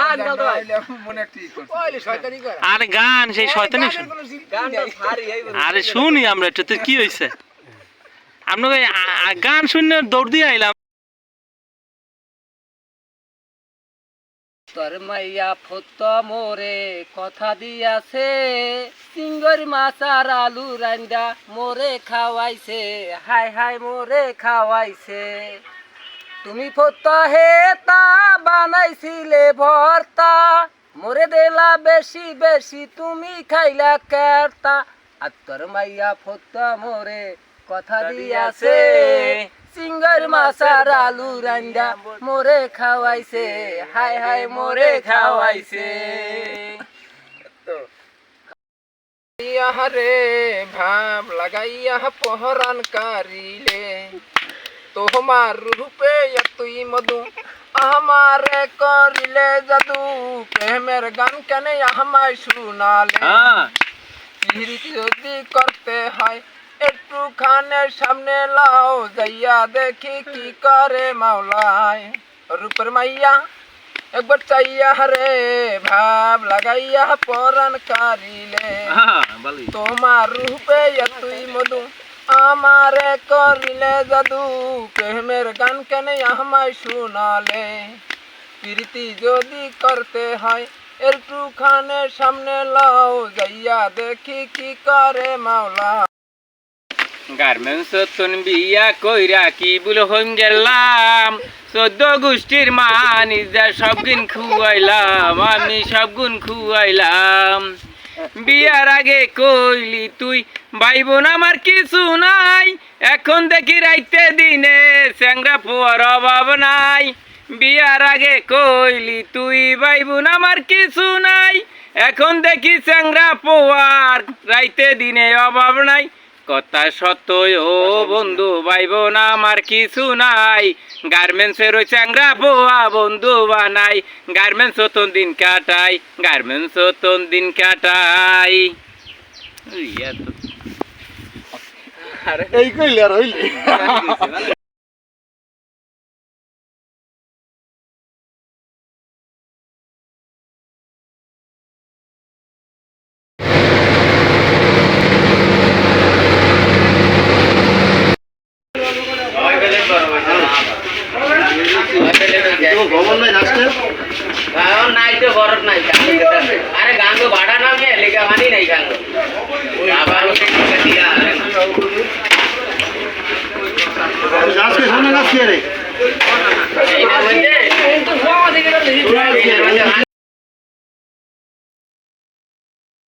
গান গাও মনে ঠিক করছে। ওইলে শয়তানি করে। আরে গান সেই শয়তানি। আরে শুনি আমরা একটু কি হয়েছে আপনাকে গান শুনে দৌড় দিয়ে আইলাম। তোর মাইয়া ফত মোরে কথা দিয়াছে সিঙ্গর মাছ আর আলু রান্দা মোরে খাওয়াইছে হাই হাই মোরে খাওয়াইছে। তুমি ফত হে তা বানাইছিলে ভর্তা। মোরে দেলা বেশি বেশি তুমি খাইলা কেরতা। আর তোর মাইয়া ফত মোরে কথা দিয়াছে। সিঙ্গর মাছ আর আলু রান্দা মোরে খাওয়াইছে। হাই হাই মোরে খাওয়াইছে। রে ভাব লাগাইয়া পহরান কারিলে। তোমার রূপে তুই মধু আমারে করিলে জাদু প্রেমের গান কেনে আমায় শুনালে। যদি করতে হয় একটু খানের সামনে লাও যাইয়া দেখি কি করে মাওলায়। রূপের মাইয়া একবার চাইয়া রে ভাব লাগাইয়া পরাণ কারিলে। তোমার রূপে তুই মধু আমারে করিলে জাদু, প্রেমের গান কেনে আমায় শুনালে। প্রীতি যদি করতে হয় একটু খানের সামনে লাও, যাইয়া দেখি কি করে মাওলা। গার্মেন্টস তুন বিয়া কইরা কি বলে হইম গেলাম। চোদ্দ গোষ্ঠীর মান যা সব গুণ খুয়াইলাম, আমি সব গুণ খুয়াইলাম। বিয়ার আগে কইলি তুই ভাই বোন আমার কিছু নাই। এখন দেখি রাইতে দিনে স্যাংরা পোয়ার অভাব নাই। বিয়ার আগে কইলি তুই ভাই বোন আমার কিছু নাই। এখন দেখি স্যাংরা পোয়ার রাইতে দিনে অভাব নাই। কথা সত্যই ও বন্ধু ভাই বোন আমার কিছু নাই। গার্মেন্টসের ওই চ্যাংরা পোয়া বন্ধু বানাই। গার্মেন্টস তোন দিন কাটাই, গার্মেন্টস তোন দিন কাটাই। এই কইলে আর হইলে নাই তো ঘরত নাই আরে তো ভাড়া নামে লেখা মানি নাই গান আবার Kidding.